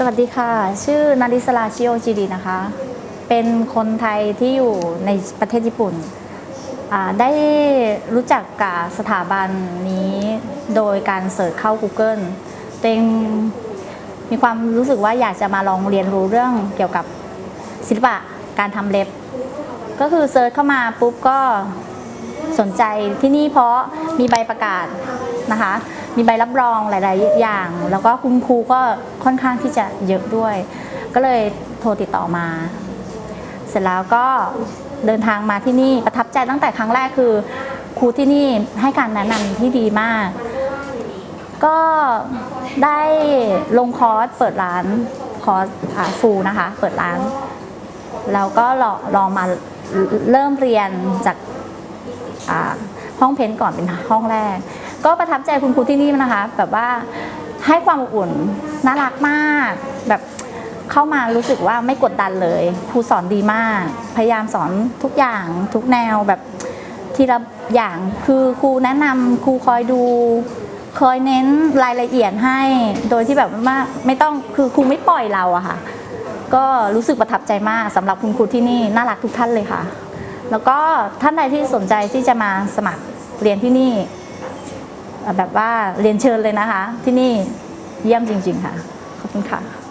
สวัสดีค่ะ ชื่อนาริสลาชิโอจิรินะคะ เป็นคนไทยที่อยู่ในประเทศญี่ปุ่น ได้รู้จักกับสถาบันนี้โดยการเสิร์ชเข้า Google ตัวเองมีความรู้สึกว่าอยากจะมาลองเรียนรู้เรื่องเกี่ยวกับศิลปะการทำเล็บ ก็คือเซิร์ชเข้ามาปุ๊บก็ สนใจที่นี่เพราะมีใบประกาศนะคะ มีใบรับรองหลาย ๆ อย่าง แล้วก็คุณครูก็ค่อนข้างที่จะเยอะด้วย ก็เลยโทรติดต่อมา เสร็จแล้วก็เดินทางมาที่นี่ประทับใจตั้งแต่ครั้งแรกคือครูที่นี่ให้การแนะนำที่ดีมาก ก็ได้ลงคอร์สเปิดร้านคอร์สฟูนะคะ เปิดร้าน แล้วก็ลองมาเริ่มเรียนจาก ห้องเพ้นท์ก่อนเป็นห้องแรก ก็ประทับใจคุณครูที่นี่นะคะ แบบว่าให้ความอบอุ่นน่ารักมาก แบบเข้ามารู้สึกว่าไม่กดดันเลย ครูสอนดีมาก พยายามสอนทุกอย่างทุกแนวแบบทีละอย่างคือครูแนะนำครูคอยดูคอยเน้นรายละเอียดให้ โดยที่แบบว่าไม่ต้องคือครูไม่ปล่อยเราอะค่ะ ก็รู้สึกประทับใจมากสำหรับคุณครูที่นี่น่ารักทุกท่านเลยค่ะ แล้วก็ท่านใดที่สนใจที่จะมาสมัครเรียนที่นี่ แบบว่าเรียนเชิญเลยนะคะ ที่นี่เยี่ยมจริง ๆ ค่ะ ขอบคุณค่ะ